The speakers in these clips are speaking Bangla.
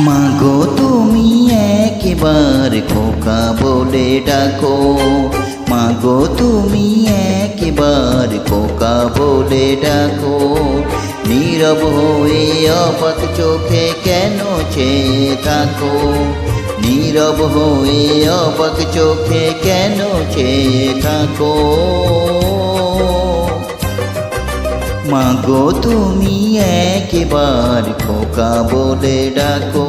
মাগো, তুমি একবার খোকা বলে ডাকো। মাগো, তুমি একবার খোকা বলে ডাকো। নীরব হয়ে অবাক চোখে কেন চেয়ে থাকো? নীরব হয়ে অবাক চোখে কেন চেয়ে থাকো? মাগো তুমি একবার খোকা বলে ডাকো।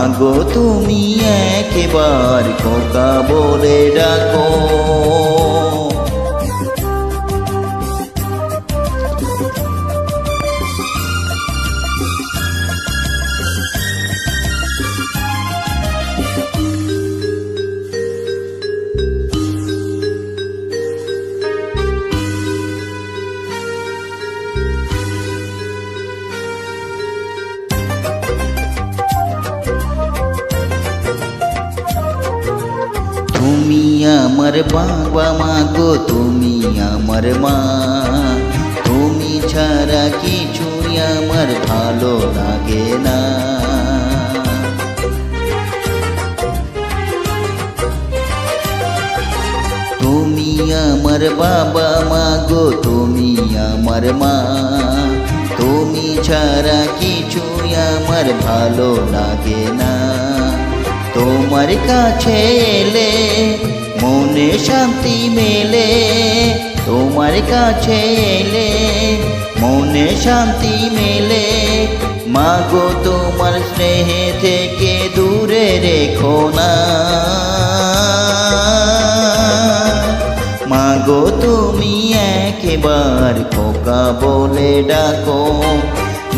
মাগো তুমি একবার কোকা বলে ডাকো। তুমি আমার বাবা মা গো, তুমি আমার মা। তুমি ছাড়া কিছুই আমার ভালো লাগে না। তুমি আমার বাবা মা গো, তুমি আমার মা। তুমি ছাড়া কিছুই আমার ভালো লাগে না। তোমার কাছে এলে মনে শান্তি মেলে। তোমার কাছে এলে মনে শান্তি মেলে। মাগো, তোমার স্নেহে থেকে দূরে রেখো না। মাগো, তুমি একবার খোকা বলে ডাকো।